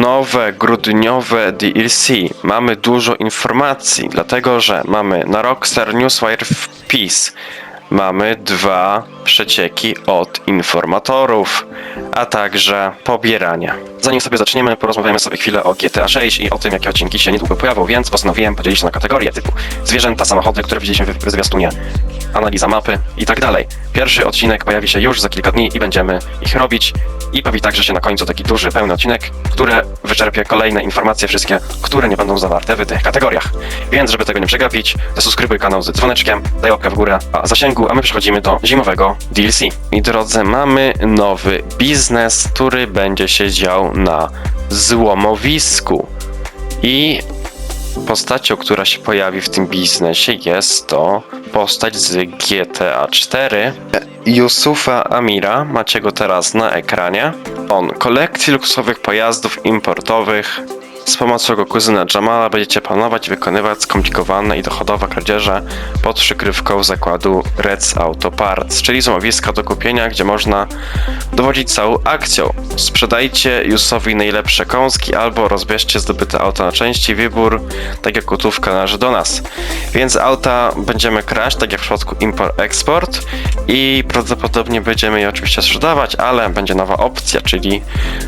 nowe grudniowe DLC. Mamy dużo informacji, dlatego że mamy na Rockstar Newswire wpis. Mamy dwa przecieki od informatorów, a także pobierania. Zanim sobie zaczniemy, porozmawiamy sobie chwilę o GTA 6 i o tym, jakie odcinki się niedługo pojawią, więc postanowiłem podzielić się na kategorie typu zwierzęta, samochody, które widzieliśmy w zwiastunie, analiza mapy i tak dalej. Pierwszy odcinek pojawi się już za kilka dni i będziemy ich robić. I pojawi także się na końcu taki duży, pełny odcinek, który wyczerpie kolejne informacje, wszystkie, które nie będą zawarte w tych kategoriach. Więc, żeby tego nie przegapić, zasubskrybuj kanał z dzwoneczkiem, daj łapkę w górę, a zasięgu, a my przechodzimy do zimowego DLC. I drodzy, mamy nowy biznes, który będzie się dział na złomowisku. I Postacią, która się pojawi w tym biznesie jest to postać z GTA 4. Yusufa Amira, macie go teraz na ekranie. On kolekcji luksusowych pojazdów importowych. Z pomocą jego kuzyna Jamala będziecie planować i wykonywać skomplikowane i dochodowe kradzieże pod przykrywką zakładu Reds Auto Parts, czyli złomowiska do kupienia, gdzie można dowodzić całą akcją. Sprzedajcie Yusowi najlepsze kąski albo rozbierzcie zdobyte auta na części. Wybór, tak jak gotówka, należy do nas. Więc auta będziemy kraść, tak jak w przypadku import-export i prawdopodobnie będziemy je oczywiście sprzedawać, ale będzie nowa opcja, czyli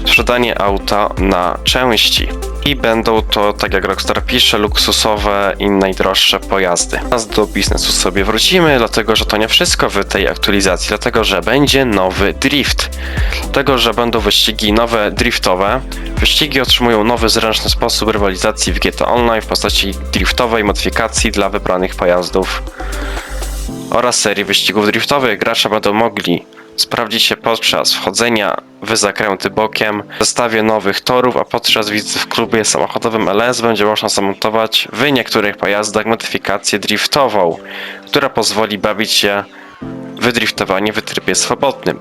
sprzedanie auta na części. I będą to, tak jak Rockstar pisze, luksusowe i najdroższe pojazdy. Teraz do biznesu sobie wrócimy, dlatego że to nie wszystko w tej aktualizacji, dlatego że będzie nowy drift. Dlatego, że będą wyścigi nowe driftowe. Wyścigi otrzymują nowy zręczny sposób rywalizacji w GTA Online w postaci driftowej modyfikacji dla wybranych pojazdów oraz serii wyścigów driftowych. Gracze będą mogli sprawdzić się podczas wchodzenia w zakręty bokiem w zestawie nowych torów, a podczas wizyty w klubie samochodowym LS będzie można zamontować w niektórych pojazdach modyfikację driftową, która pozwoli bawić się w driftowanie w trybie swobodnym.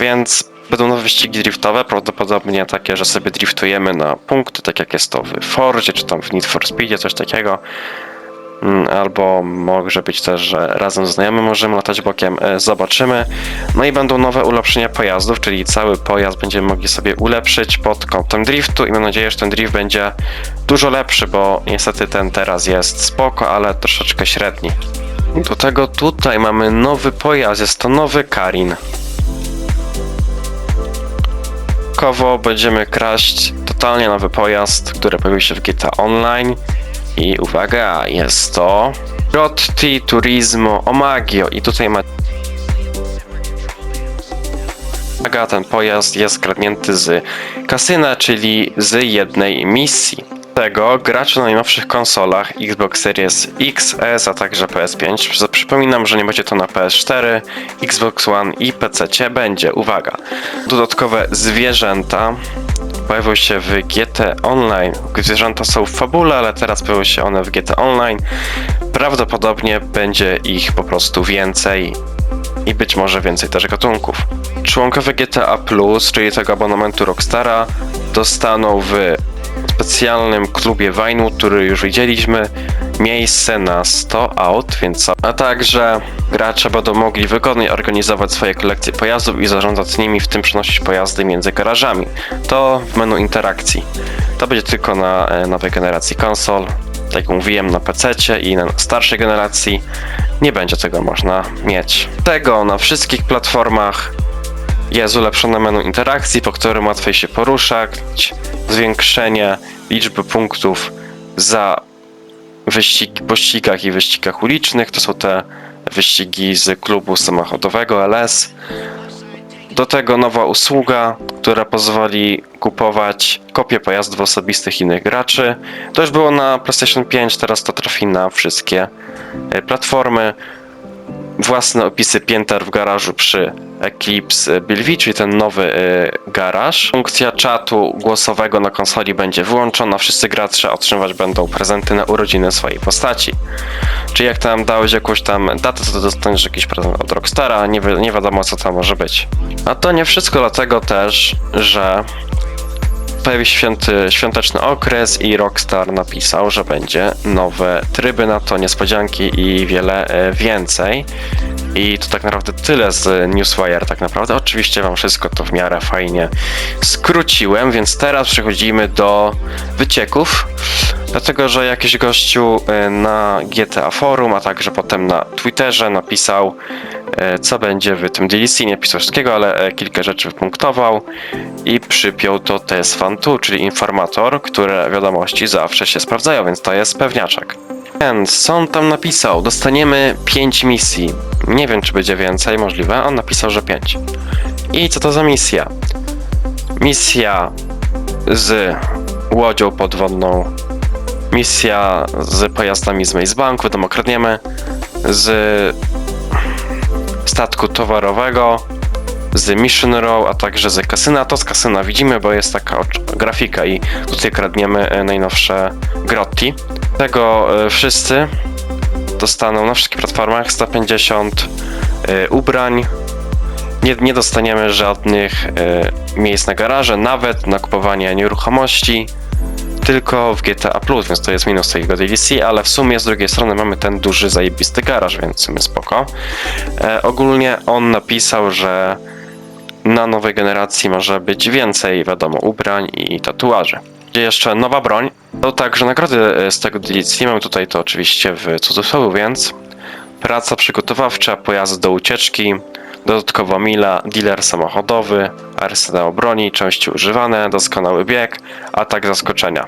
Więc będą nowe wyścigi driftowe, prawdopodobnie takie, że sobie driftujemy na punkty, tak jak jest to w Fordzie, czy tam w Need for Speedzie, coś takiego. Mm, Albo może być też, że razem z znajomym możemy latać bokiem, e, zobaczymy. No i będą nowe ulepszenia pojazdów, czyli cały pojazd będziemy mogli sobie ulepszyć pod kątem driftu i mam nadzieję, że ten drift będzie dużo lepszy, bo niestety ten teraz jest spoko, ale troszeczkę średni. Do tego tutaj mamy nowy pojazd, jest to nowy Karin. Dodatkowo będziemy kraść totalnie nowy pojazd, który pojawił się w GTA Online. I uwaga, jest to Grotti Turismo Omagio. I tutaj ma. Uwaga, ten pojazd jest kradnięty z kasyna, czyli z jednej misji. Tego gracze na najnowszych konsolach Xbox Series X, S, a także PS5. Przy- Przypominam, że nie będzie to na PS4, Xbox One i PC. Będzie, uwaga, dodatkowe zwierzęta pojawią się w GT Online. Zwierzęta są w fabule, ale teraz pojawią się one w GT Online. Prawdopodobnie będzie ich po prostu więcej i być może więcej też gatunków. Członkowie GTA Plus, czyli tego abonamentu Rockstara, dostaną w specjalnym klubie Winewood, który już widzieliśmy, miejsce na 100 aut, więc a także gracze będą mogli wygodnie organizować swoje kolekcje pojazdów i zarządzać nimi, w tym przenosić pojazdy między garażami. To w menu interakcji. To będzie tylko na e, nowej generacji konsol. Tak jak mówiłem, na PC i na starszej generacji nie będzie tego można mieć. Tego na wszystkich platformach jest ulepszone menu interakcji, po którym łatwiej się poruszać, zwiększenie liczby punktów za wyścigi, pościgach i wyścigach ulicznych. To są te wyścigi z klubu samochodowego LS. Do tego nowa usługa, która pozwoli kupować kopie pojazdów osobistych innych graczy. To już było na PlayStation 5, teraz to trafi na wszystkie e, platformy własne opisy pięter w garażu przy Eclipse Bellevue, czyli ten nowy y, garaż. Funkcja czatu głosowego na konsoli będzie wyłączona. Wszyscy gracze otrzymywać będą prezenty na urodziny swojej postaci. Czyli jak tam dałeś jakąś tam datę, to dostaniesz jakiś prezent od Rockstara. Nie, wi- nie wiadomo co tam może być. A to nie wszystko, dlatego też, że pojawi się święty, świąteczny okres i Rockstar napisał, że będzie nowe tryby na to, niespodzianki i wiele e, więcej. I to tak naprawdę tyle z Newswire tak naprawdę. Oczywiście wam wszystko to w miarę fajnie skróciłem, więc teraz przechodzimy do wycieków. Dlatego, że jakiś gościu e, na GTA Forum, a także potem na Twitterze napisał, e, co będzie w tym DLC. Nie pisał wszystkiego, ale e, kilka rzeczy wypunktował i przypiął to TS-Fan2, czyli informator, które wiadomości zawsze się sprawdzają, więc to jest pewniaczek. Więc on tam napisał? Dostaniemy 5 misji. Nie wiem, czy będzie więcej, możliwe. On napisał, że 5. I co to za misja? Misja z łodzią podwodną. Misja z pojazdami z Maze Banku, wiadomo, kradniemy. Z statku towarowego. Z Mission Row, a także z kasyna. To z kasyna widzimy, bo jest taka grafika i tutaj kradniemy e, najnowsze Grotti. Tego e, wszyscy dostaną na wszystkich platformach 150 e, ubrań. Nie, nie dostaniemy żadnych miejsc na garaże, nawet na kupowanie nieruchomości, tylko w GTA więc to jest minus tego DLC, ale w sumie z drugiej strony mamy ten duży, zajebisty garaż, więc sumie spoko. E, ogólnie on napisał, że na nowej generacji może być więcej, wiadomo, ubrań i tatuaży. Jeszcze nowa broń, to także nagrody e, z tego DLC. Mamy tutaj to oczywiście w cudzysłowie, więc praca przygotowawcza, pojazd do ucieczki, dodatkowa mila, dealer samochodowy, arsenał broni, części używane, doskonały bieg, atak zaskoczenia.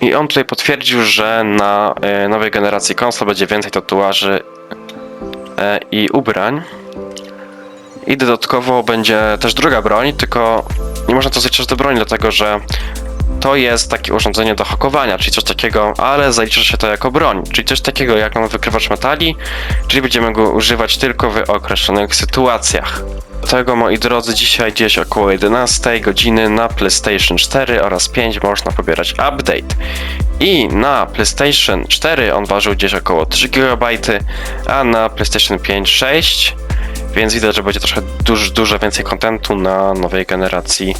I on tutaj potwierdził, że na e, nowej generacji konsol będzie więcej tatuaży e, i ubrań. I dodatkowo będzie też druga broń, tylko nie można to zaliczyć do broni, dlatego że to jest takie urządzenie do hakowania, czyli coś takiego, ale zalicza się to jako broń, czyli coś takiego jak mamy wykrywacz metali, czyli będziemy go używać tylko w określonych sytuacjach. Dlatego moi drodzy, dzisiaj gdzieś około 11 godziny na PlayStation 4 oraz 5 można pobierać update. I na PlayStation 4 on ważył gdzieś około 3 GB, a na PlayStation 5 6 więc widać, że będzie dużo, dużo więcej kontentu na nowej generacji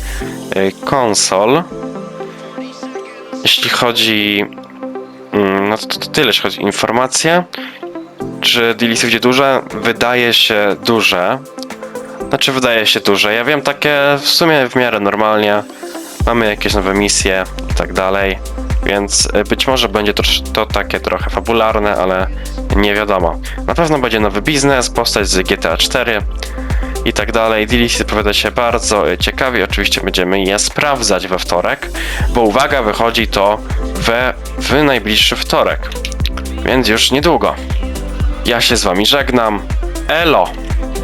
y, konsol. Jeśli chodzi. mm, No to, to, to tyle, jeśli chodzi o informacje. Czy DLC będzie duże? Wydaje się duże. Znaczy, wydaje się duże. Ja wiem, takie w sumie w miarę normalnie. Mamy jakieś nowe misje i tak dalej. Więc y, być może będzie to, to takie trochę fabularne, ale nie wiadomo. Na pewno będzie nowy biznes, postać z GTA 4 i tak dalej. DLC zapowiada się bardzo y, ciekawie. Oczywiście będziemy je sprawdzać we wtorek, bo uwaga, wychodzi to we, w najbliższy wtorek, więc już niedługo. Ja się z wami żegnam. Elo!